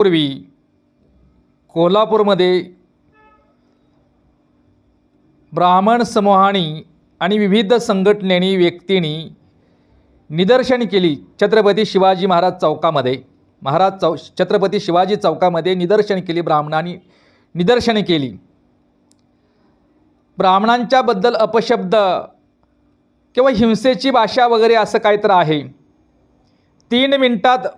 पूर्वी कोल्हापूरमध्ये ब्राह्मण समूहानी आणि विविध संघटनेनी व्यक्तींनी निदर्शन केली छत्रपती शिवाजी महाराज चौकामध्ये. महाराज चौ छत्रपती शिवाजी चौकामध्ये निदर्शन केली ब्राह्मणांनी निदर्शने केली. ब्राह्मणांच्याबद्दल अपशब्द किंवा हिंसेची भाषा वगैरे असं काहीतरी आहे. तीन मिनटात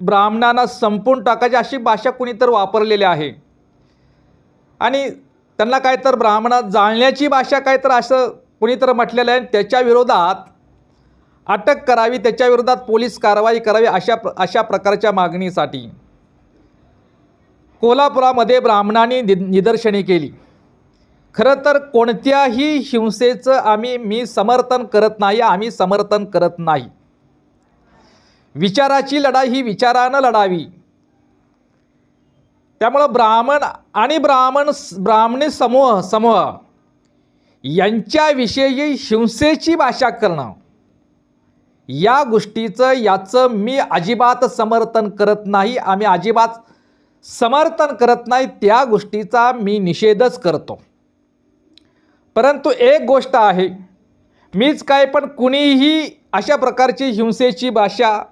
ब्राह्मणांना संपून टाकायची अशी भाषा कुणी तर वापरलेली आहे. आणि त्यांना काय तर ब्राह्मणात जाळण्याची भाषा काय तर असं कुणी तर म्हटलेलं आहे. त्याच्या विरोधात अटक करावी त्याच्या विरोधात पोलीस कारवाई करावी अशा प्र अशा प्रकारच्या मागणीसाठी कोल्हापुरामध्ये ब्राह्मणांनी नि निदर्शने केली. खरं तर कोणत्याही हिंसेचं आम्ही मी समर्थन करत नाही आम्ही समर्थन करत नाही. विचाराची लढाई ही विचारानं लढावी. त्यामुळं ब्राह्मण आणि ब्राह्मण ब्राह्मणी समूह समूह यांच्याविषयी हिंसेची भाषा करणं. या गोष्टीचं याचं मी अजिबात समर्थन करत नाही. आम्ही अजिबात समर्थन करत नाही. त्या गोष्टीचा मी निषेधच करतो. परंतु एक गोष्ट आहे. मीच काय पण कुणीही अशा प्रकारची हिंसेची भाषा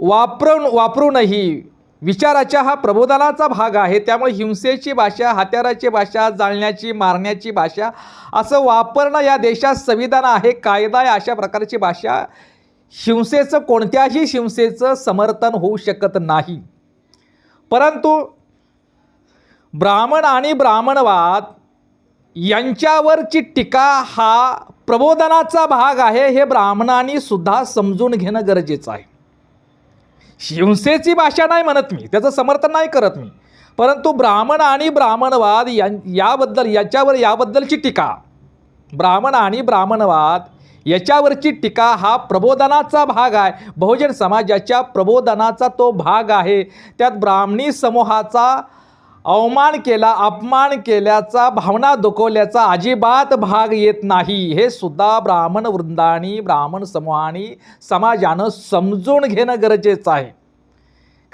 वापरून वापरूनही विचाराच्या हा प्रबोधनाचा भाग आहे. त्यामुळे हिंसेची भाषा हत्याराची भाषा जाळण्याची मारण्याची भाषा असं वापरणं या देशात संविधान आहे कायदा आहे अशा प्रकारची भाषा हिंसेचं कोणत्याही हिंसेचं समर्थन होऊ शकत नाही. परंतु ब्राह्मण आणि ब्राह्मणवाद यांच्यावरची टीका हा प्रबोधनाचा भाग आहे हे ब्राह्मणांनी सुद्धा समजून घेणं गरजेचं आहे. हिंसेची भाषा नाही म्हणत मी त्याचं समर्थन नाही करत मी. परंतु ब्राह्मण आणि ब्राह्मणवाद यां याबद्दल याच्यावर याबद्दलची टीका. ब्राह्मण आणि ब्राह्मणवाद याच्यावरची टीका हा प्रबोधनाचा भाग आहे. बहुजन समाजाच्या प्रबोधनाचा तो भाग आहे. त्यात ब्राह्मणी समूहाचा अवमान केला अपमान केल्याचा भावना दुखवल्याचा अजिबात भाग येत नाही. हे सुद्धा ब्राह्मण वृंदानी ब्राह्मण समूहानी समाजानं समजून घेणं गरजेचं आहे.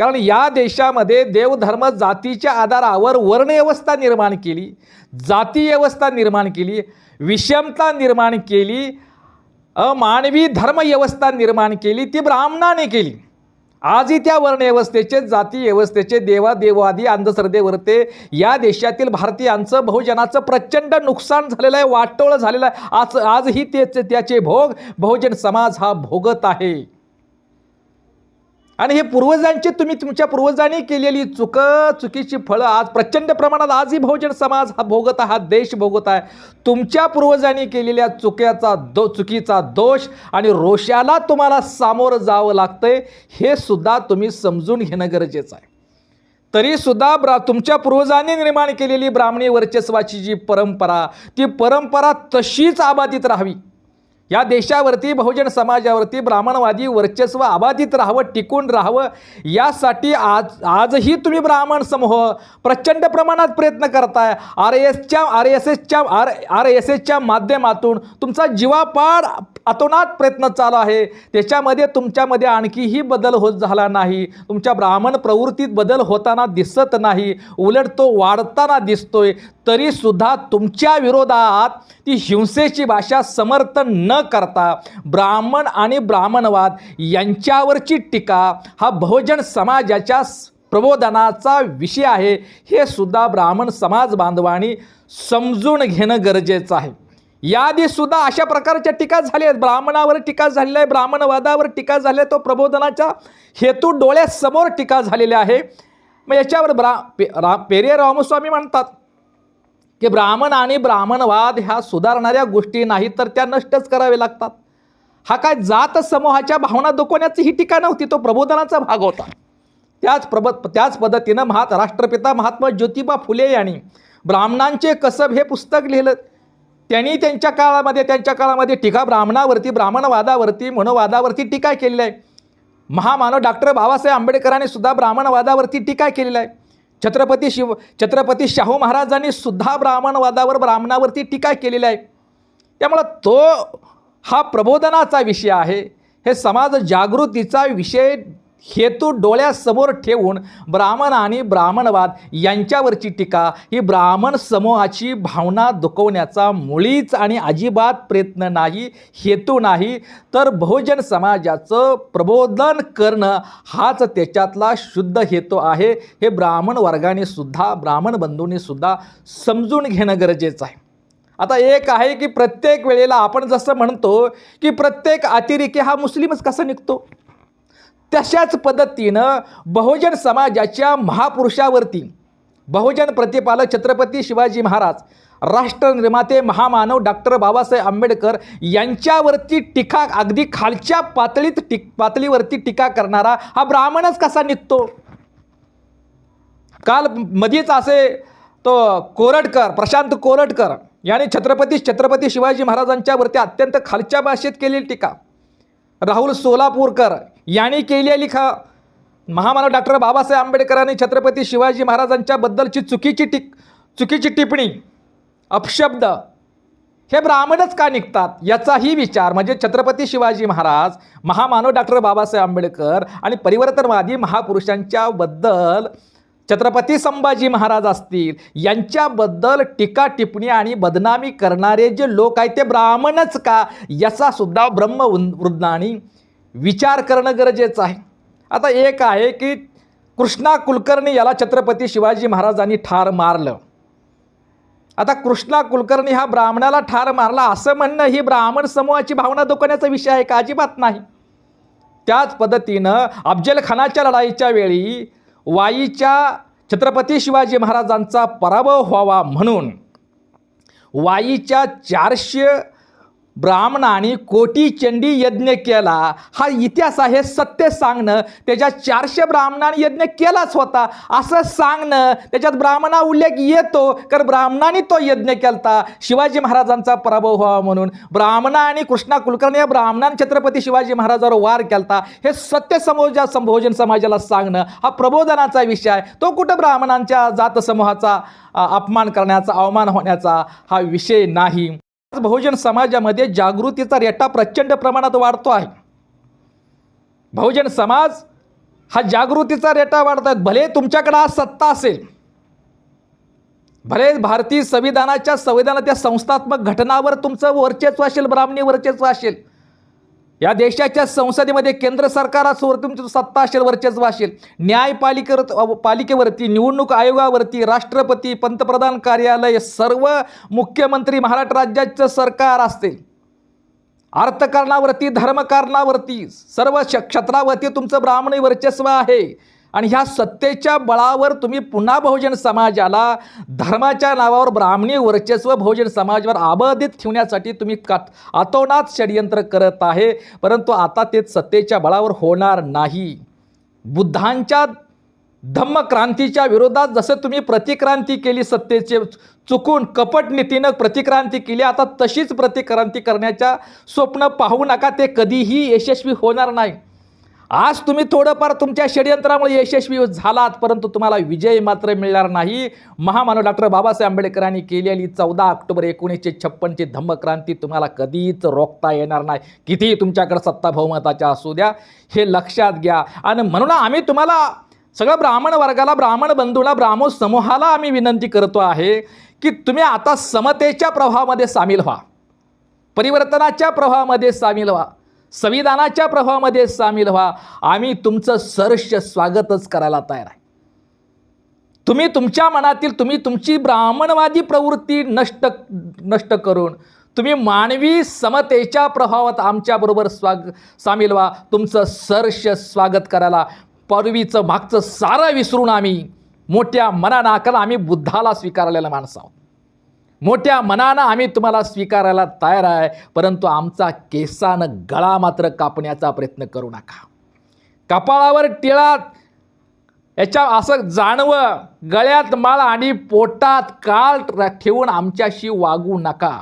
कारण या देशामध्ये देवधर्म जातीच्या आधारावर वर्णव्यवस्था निर्माण केली जाती व्यवस्था निर्माण केली विषमता निर्माण केली अमानवी धर्मव्यवस्था निर्माण केली ती ब्राह्मणाने केली. आजही त्या वर्णव्यवस्थेचे जाती व्यवस्थेचे देवादेवादी अंधश्रद्धेवरते या देशातील भारतीयांचं बहुजनाचं प्रचंड नुकसान झालेलं आहे वाटोळं झालेलं आहे. आज आजही त्याचे त्याचे भोग बहुजन समाज हा भोगत आहे. आणि हे पूर्वजांची तुम्ही तुमच्या पूर्वजांनी केलेली चुक चुकीची फळं आज प्रचंड प्रमाणात आजही बहुजन समाज हा भोगत हा देश भोगत आहे. तुमच्या पूर्वजांनी केलेल्या चुक्याचा दो चुकीचा दोष आणि रोषाला तुम्हाला सामोरं जावं लागतंय हे सुद्धा तुम्ही समजून घेणं गरजेचं आहे. तरीसुद्धा ब्रा तुमच्या पूर्वजांनी निर्माण केलेली ब्राह्मणी वर्चस्वाची जी परंपरा ती परंपरा तशीच आबादित राहावी. या देशावरती बहुजन समाजावरती ब्राह्मणवादी वर्चस्व अबाधित राहावं टिकून राहावं यासाठी आज आजही तुम्ही ब्राह्मण समूह प्रचंड प्रमाणात प्रयत्न करताय. आर एसच्या आर एस एसच्या आर आर एस एसच्या माध्यमातून तुमचा जीवापाड अतोनात प्रयत्न चालू आहे. त्याच्यामध्ये तुमच्यामध्ये आणखीही बदल होत झाला नाही. तुमच्या ब्राह्मण प्रवृत्तीत बदल होताना दिसत नाही. उलट तो वाढताना दिसतोय. तरीसुद्धा तुमच्या विरोधात ती हिंसेची भाषा समर्थन न करता ब्राह्मण आणि ब्राह्मणवाद यांच्यावरची टीका हा बहुजन समाजाच्या प्रबोधनाचा विषय आहे. हे सुद्धा ब्राह्मण समाज बांधवांनी समजून घेणं गरजेचं आहे. याआधी सुद्धा अशा प्रकारच्या टीका झाल्या आहेत. ब्राह्मणावर टीका झालेल्या आहे. ब्राह्मणवादावर टीका झाल्या तो प्रबोधनाचा हेतू डोळ्यासमोर टीका झालेल्या आहे. मग याच्यावर ब्रा पे रा पेरे रामस्वामी म्हणतात की ब्राह्मण आणि ब्राह्मणवाद ह्या सुधारणाऱ्या गोष्टी नाहीत तर त्या नष्टच करावे लागतात. हा काय जात समूहाच्या भावना दुखवण्याची ही टीका नव्हती तो प्रबोधनाचा भाग होता. त्याच प्रब त्याच पद्धतीनं महात राष्ट्रपिता महात्मा ज्योतिबा फुले यांनी ब्राह्मणांचे कसब हे पुस्तक लिहिलं. त्यांनी त्यांच्या काळामध्ये त्यांच्या काळामध्ये टीका ब्राह्मणावरती ब्राह्मणवादावरती मनोवादावरती टीका केलेली आहे. महामानव डॉक्टर बाबासाहेब आंबेडकरांनी सुद्धा ब्राह्मणवादावरती टीका केलेली आहे. छत्रपती शिव छत्रपती शाहू महाराजांनी सुद्धा ब्राह्मणवादावर ब्राह्मणावरती टीका केलेली आहे. त्यामुळं तो हा प्रबोधनाचा विषय आहे. हे समाज जागृतीचा विषय हेतू डोळ्यासमोर ठेवून ब्राह्मण आणि ब्राह्मणवाद यांच्यावरची टीका ही ब्राह्मण समूहाची भावना दुखवण्याचा मुळीच आणि अजिबात प्रयत्न नाही हेतू नाही. तर बहुजन समाजाचं प्रबोधन करणं हाच त्याच्यातला शुद्ध हेतू आहे. हे ब्राह्मण वर्गाने सुद्धा ब्राह्मण बंधूंनी सुद्धा समजून घेणं गरजेचं आहे. आता एक आहे की प्रत्येक वेळेला आपण जसं म्हणतो की प्रत्येक अतिरेकी हा मुस्लिमच कसा निघतो? तशाच पद्धतीनं बहुजन समाजाच्या महापुरुषावरती बहुजन प्रतिपालक छत्रपती शिवाजी महाराज राष्ट्रनिर्माते महामानव डॉक्टर बाबासाहेब आंबेडकर यांच्यावरती टीका अगदी खालच्या पातळीत टिक पातळीवरती टीका करणारा हा ब्राह्मणच कसा निघतो? काल मध्येच असे तो कोरटकर प्रशांत कोरटकर याने छत्रपती छत्रपती शिवाजी महाराजांच्यावरती अत्यंत खालच्या भाषेत केलेली टीका. राहुल सोलापूरकर यांनी केलेली खा महामानव डॉक्टर बाबासाहेब आंबेडकरांनी छत्रपती शिवाजी महाराजांच्याबद्दलची चुकीची टिक चुकीची टिप्पणी अपशब्द हे ब्राह्मणच का निघतात? याचाही विचार म्हणजे छत्रपती शिवाजी महाराज महामानव डॉक्टर बाबासाहेब आंबेडकर आणि परिवर्तनवादी महापुरुषांच्याबद्दल छत्रपती संभाजी महाराज असतील यांच्याबद्दल टीका टिप्पणी आणि बदनामी करणारे जे लोक आहेत ते ब्राह्मणच का? याचा सुद्धा ब्रह्मवृद्धांनी विचार करणं गरजेचं आहे. आता एक आहे की कृष्णा कुलकर्णी याला छत्रपती शिवाजी महाराजांनी ठार मारलं. आता कृष्णा कुलकर्णी हा ब्राह्मणाला ठार मारला असं म्हणणं ही ब्राह्मण समूहाची भावना दुखवण्याचा विषय आहे का? अजिबात नाही. त्याच पद्धतीनं अफजलखानाच्या लढाईच्या वेळी वाईच्या छत्रपती शिवाजी महाराजांचा पराभव व्हावा म्हणून वाईच्या चारशे ब्राह्मणांनी कोटी चंडी यज्ञ केला. हा इतिहास आहे सत्य सांगणं. त्याच्यात चारशे ब्राह्मणांनी यज्ञ केलाच होता. असं सांगणं. त्याच्यात ब्राह्मणा उल्लेख येतो. कारण ब्राह्मणांनी तो यज्ञ केलता. शिवाजी महाराजांचा पराभव व्हावा म्हणून. ब्राह्मणा आणि कृष्णा कुलकर्णी या ब्राह्मणांनी छत्रपती शिवाजी महाराजावर वार केलता. हे सत्य समोजा संभोजन समाजाला सांगणं हा प्रबोधनाचा विषय आहे. तो कुठं ब्राह्मणांच्या जातसमूहाचा अपमान करण्याचा अवमान होण्याचा हा विषय नाही. बहुजन समाजामध्ये जागृतीचा रेटा प्रचंड प्रमाणात वाढतो आहे. बहुजन समाज हा जागृतीचा रेटा वाढत भले तुमच्याकडे आज सत्ता असेल भले भारतीय संविधानाच्या संविधानाच्या संस्थात्मक घटनावर तुमचं वर्चस्व असेल ब्राह्मणी वर्चस्व असेल या देशाच्या संसदेमध्ये केंद्र सरकारासमोर तुमची सत्ता असेल वर्चस्व असेल. न्यायपालिकेवर पालिकेवरती निवडणूक आयोगावरती राष्ट्रपती पंतप्रधान कार्यालय सर्व मुख्यमंत्री महाराष्ट्र राज्याचं सरकार असतील. अर्थकारणावरती धर्मकारणावरती सर्व क्षेत्रावरती तुमचं ब्राह्मणी वर्चस्व आहे. आणि ह्या सत्तेच्या बळावर तुम्ही पुन्हा बहुजन समाजाला धर्माच्या नावावर ब्राह्मणी वर्चस्व बहुजन समाजावर आबाधित ठेवण्यासाठी तुम्ही कात अतोनात षडयंत्र करत आहे. परंतु आता ते सत्तेच्या बळावर होणार नाही. बुद्धांच्या धम्मक्रांतीच्या विरोधात जसं तुम्ही प्रतिक्रांती केली सत्तेचे चुकून कपट नीतीनं प्रतिक्रांती केली आता तशीच प्रतिक्रांती करण्याच्या स्वप्न पाहू नका ते कधीही यशस्वी होणार नाही. आज तुम्ही थोडंफार तुमच्या षडयंत्रामुळे यशस्वी झालात परंतु तुम्हाला विजय मात्र मिळणार नाही. महामानव डॉक्टर बाबासाहेब आंबेडकरांनी केलेली चौदा ऑक्टोबर एकोणीसशे छप्पनची धम्मक्रांती तुम्हाला कधीच रोखता येणार नाही. कितीही तुमच्याकडे सत्ता बहुमताच्या असू द्या हे लक्षात घ्या. आणि म्हणून आम्ही तुम्हाला सगळं ब्राह्मण वर्गाला ब्राह्मण बंधूला ब्राह्मण समूहाला आम्ही विनंती करतो आहे की तुम्ही आता समतेच्या प्रवाहामध्ये सामील व्हा. परिवर्तनाच्या प्रवाहामध्ये सामील व्हा. संविधानाच्या प्रभावामध्ये सामील व्हा. आम्ही तुमचं सहर्ष स्वागतच करायला तयार आहे. तुम्ही तुमच्या मनातील तुम्ही तुमची ब्राह्मणवादी प्रवृत्ती नष्ट नष्ट करून तुम्ही मानवी समतेच्या प्रभावात आमच्याबरोबर स्वाग सामील व्हा. तुमचं सहर्ष स्वागत करायला पूर्वीचं मागचं सारं विसरून आम्ही मोठ्या मनानाकाला आम्ही बुद्धाला स्वीकारलेलं माणसं आहोत. मोठ्या मनानं आम्ही तुम्हाला स्वीकारायला तयार आहे परंतु आमचा केसानं गळा मात्र कापण्याचा प्रयत्न करू नका. कपाळावर टिळा याच्या असं जाणवं गळ्यात माळ आणि पोटात काळ ठेवून आमच्याशी वागू नका.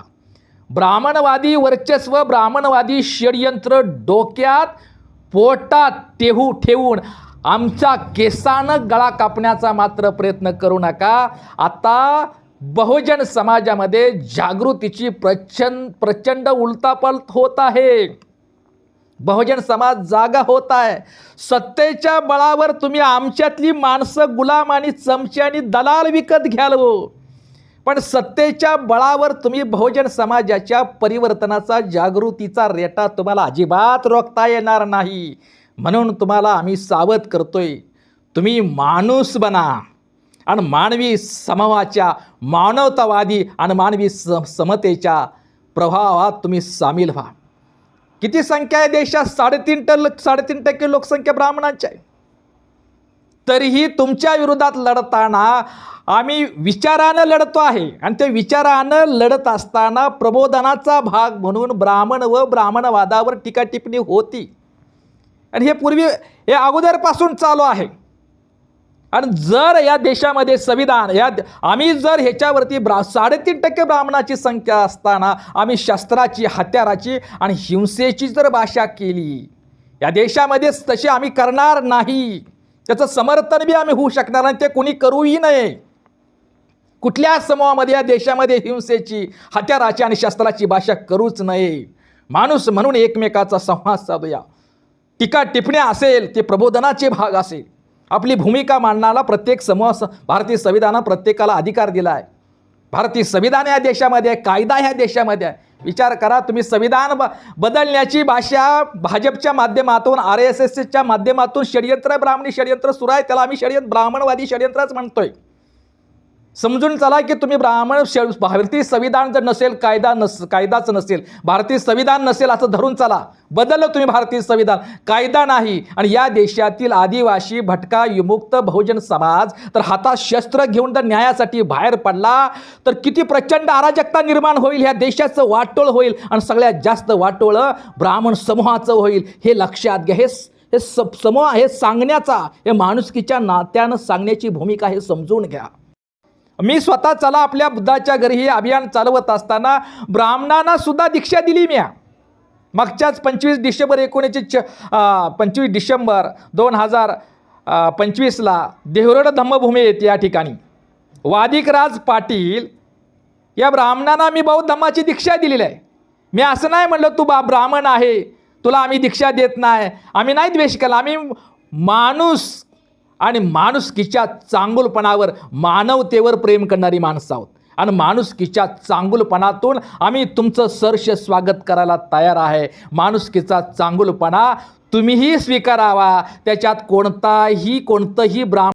ब्राह्मणवादी वर्चस्व ब्राह्मणवादी षडयंत्र डोक्यात पोटात ठेवू ठेवून आमच्या केसानं गळा कापण्याचा मात्र प्रयत्न करू नका. आता बहुजन समाजामध्ये जागृतीची प्रचंड प्रचंड उलतापलत होत आहे. बहुजन समाज जागा होत आहे. सत्तेच्या बळावर तुम्ही आमच्यातली माणसं गुलाम आणि चमचे आणि दलाल विकत घ्याल हो. पण सत्तेच्या बळावर तुम्ही बहुजन समाजाच्या परिवर्तनाचा जागृतीचा रेटा तुम्हाला अजिबात रोखता येणार नाही. म्हणून तुम्हाला आम्ही सावध करतोय. तुम्ही माणूस बना. आणि मानवी समवाच्या मानवतावादी आणि मानवी स समतेच्या प्रभावात तुम्ही सामील व्हा. किती संख्या आहे देशात? साडेतीन टन साडेतीन टक्के लोकसंख्या ब्राह्मणांची आहे. तरीही तुमच्या विरोधात लढताना आम्ही विचारानं लढतो आहे. आणि ते विचारानं लढत असताना प्रबोधनाचा भाग म्हणून ब्राह्मण व ब्राह्मणवादावर टीका टिप्पणी होती. आणि हे पूर्वी हे अगोदरपासून चालू आहे. आणि जर या देशामध्ये संविधान या आम्ही जर ह्याच्यावरती ब्रा साडेतीन टक्के ब्राह्मणाची संख्या असताना आम्ही शस्त्राची हत्याराची आणि हिंसेची जर भाषा केली या देशामध्ये तसे आम्ही करणार नाही. त्याचं समर्थन बी आम्ही होऊ शकणार नाही ते कोणी करूही नये. कुठल्या समूहामध्ये या देशामध्ये हिंसेची हत्याराची आणि शस्त्राची भाषा करूच नये. माणूस म्हणून एकमेकाचा संवाद साधूया. टीका टिपण्या असेल ते प्रबोधनाचे भाग असेल. आपली भूमिका मांडणारा प्रत्येक समूह स- भारतीय संविधानात प्रत्येकाला अधिकार दिला आहे. भारतीय संविधान या देशामध्ये आहे कायदा ह्या देशामध्ये आहे. विचार करा तुम्ही संविधान ब बदलण्याची भाषा भाजपच्या माध्यमातून आर एस एसच्या माध्यमातून षडयंत्र ब्राह्मणी षडयंत्र सुरू आहे त्याला आम्ही षडयंत्र ब्राह्मणवादी षडयंत्रच म्हणतोय. समजून चला की तुम्ही ब्राह्मण भारतीय संविधान जर नसेल कायदा नस कायदाच नसेल भारतीय संविधान नसेल असं धरून चला. बदललं तुम्ही भारतीय संविधान. कायदा नाही. आणि या देशातील आदिवासी भटका विमुक्त बहुजन समाज तर हातात शस्त्र घेऊन जर न्यायासाठी बाहेर पडला तर किती प्रचंड अराजकता निर्माण होईल. ह्या देशाचं वाटोळ होईल. आणि सगळ्यात जास्त वाटोळ ब्राह्मण समूहाचं होईल. हे लक्षात घ्या. हे हे स समूह हे सांगण्याचा. हे माणुसकीच्या नात्यानं सांगण्याची भूमिका हे समजून घ्या. मी स्वतः चला आपल्या बुद्धाच्या घरी हे अभियान चालवत असताना ब्राह्मणांना सुद्धा दीक्षा दिली म्या. मागच्याच पंचवीस डिसेंबर एकोणीसशे च पंचवीस डिसेंबर दोन हजार पंचवीसला देहरोड धम्मभूमी येते या ठिकाणी. वादिकराज पाटील या ब्राह्मणांना मी बौद्ध धम्माची दीक्षा दिलेली आहे. मी असं नाही म्हणलं तू बा ब्राह्मण आहे तुला आम्ही दीक्षा देत नाही आम्ही नाही द्वेष केला आम्ही माणूस आणि माणुसकीच्या चांगुलपणावर मानवतेवर प्रेम करणारी माणसं आहोत. आणि माणुसकीच्या चांगुलपणातून आम्ही तुमचं सरश स्वागत करायला तयार आहे. माणुसकीचा चांगुलपणा तुम्हीही स्वीकारावा. त्याच्यात कोणताही कोणतंही ब्राह्मण